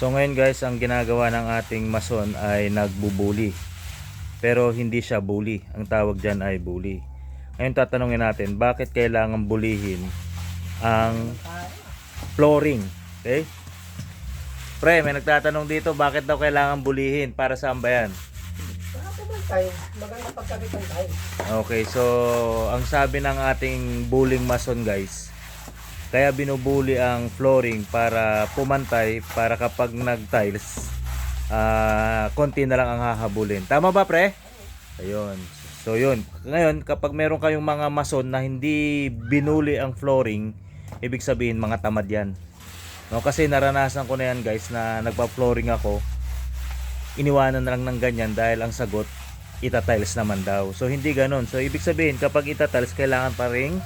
So ngayon guys, ang ginagawa ng ating mason ay nagbubuli. Pero hindi siya bully. Ang tawag dyan ay bully. Ngayon tatanungin natin, bakit kailangan bulihin ang flooring? Okay? Pre, may nagtatanong dito, bakit daw kailangan bulihin? Para saan ba yan? Tayo? Maganda pagkabitan tayo. Okay, so ang sabi ng ating bullying mason guys, kaya binubuli ang flooring para pumantay para kapag nag-tiles, ah konti na lang ang hahabulin. Tama ba pre? Ayun. So yun. Ngayon, kapag meron kayong mga mason na hindi binuli ang flooring, ibig sabihin mga tamad yan. No, kasi naranasan ko na yan guys na nagpa-flooring ako. Iniwanan na lang ng ganyan dahil ang sagot itatiles naman daw. So hindi ganun. So ibig sabihin kapag itatiles kailangan pa ring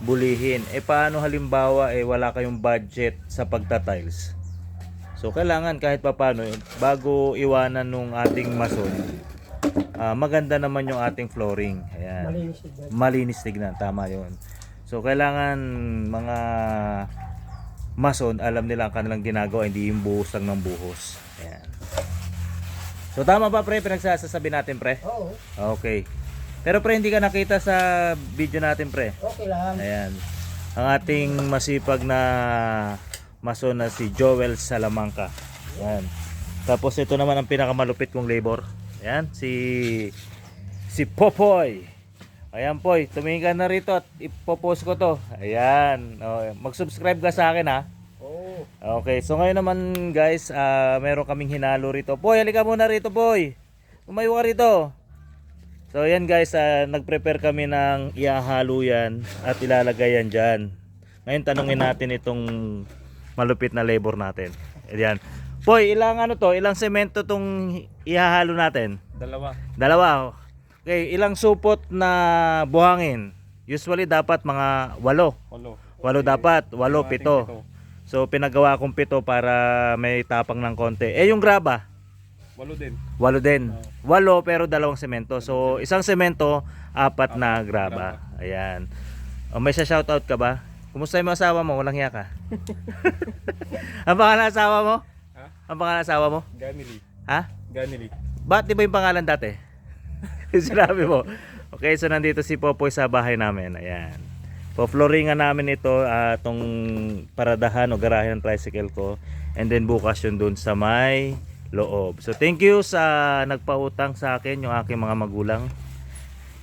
bulihin. Eh paano halimbawa eh wala kayong budget sa pagtatiles? So kailangan kahit papano eh, bago iwanan nung ating mason, ah, maganda naman yung ating flooring. Ayan Malinis tignan. malinis tignan. Tama yon. So, kailangan mga mason, alam nila ang kanilang ginagawa, hindi yung buhos lang ng buhos. Ayan. So, tama ba, pre? Pinagsasasabi natin, pre? Oo, Okay. Pero, pre, hindi ka nakita sa video natin, pre. okay lang. Ayan. Ang ating masipag na mason na si Joel Salamanca. Ayan. Tapos ito naman ang pinakamalupit kong labor. Ayan, si si Popoy. Ayan, Poy, tumingin ka na rito at ipopost ko to. Ayan. O, mag-subscribe ka sa akin ha. Oo. Okay, so ngayon naman guys, ah meron kaming hinalo rito. Poy, halika muna rito, Poy. Umayo ka rito. So yan guys, ah, nag-prepare kami ng ihahalo yan at ilalagay yan dyan. Ngayon tanungin natin itong malupit na labor natin. Ayan. Poy, ilang ano to? Ilang semento tong ihahalo natin? Dalawa. Dalawa. Okay, ilang supot na buhangin? Usually dapat mga walo. Walo. Walo dapat, walo, ating pito. So pinagawa kong pito para may tapang ng konti. Eh yung graba, Walo din. walo din. Walo pero dalawang semento. So isang semento, apat na graba. Ayan. O, may sa shoutout ka ba? Kumusta yung asawa mo? Walang hiya ka. Ang pangalan ng asawa mo? Ha? Ang pangalan ng asawa mo? Ganili. Ha? Ganili. Ba't di ba yung pangalan dati? Sinabi mo. Okay, so nandito si Popoy sa bahay namin. Ayan. Po-flooringan namin ito, ah, tong paradahan o garahe ng tricycle ko. And then bukas yun dun sa may loob. So thank you sa nagpautang sa akin, yung aking mga magulang.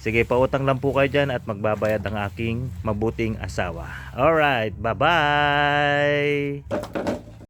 Sige, pautang lang po kayo dyan at magbabayad ang aking mabuting asawa. Alright, bye-bye!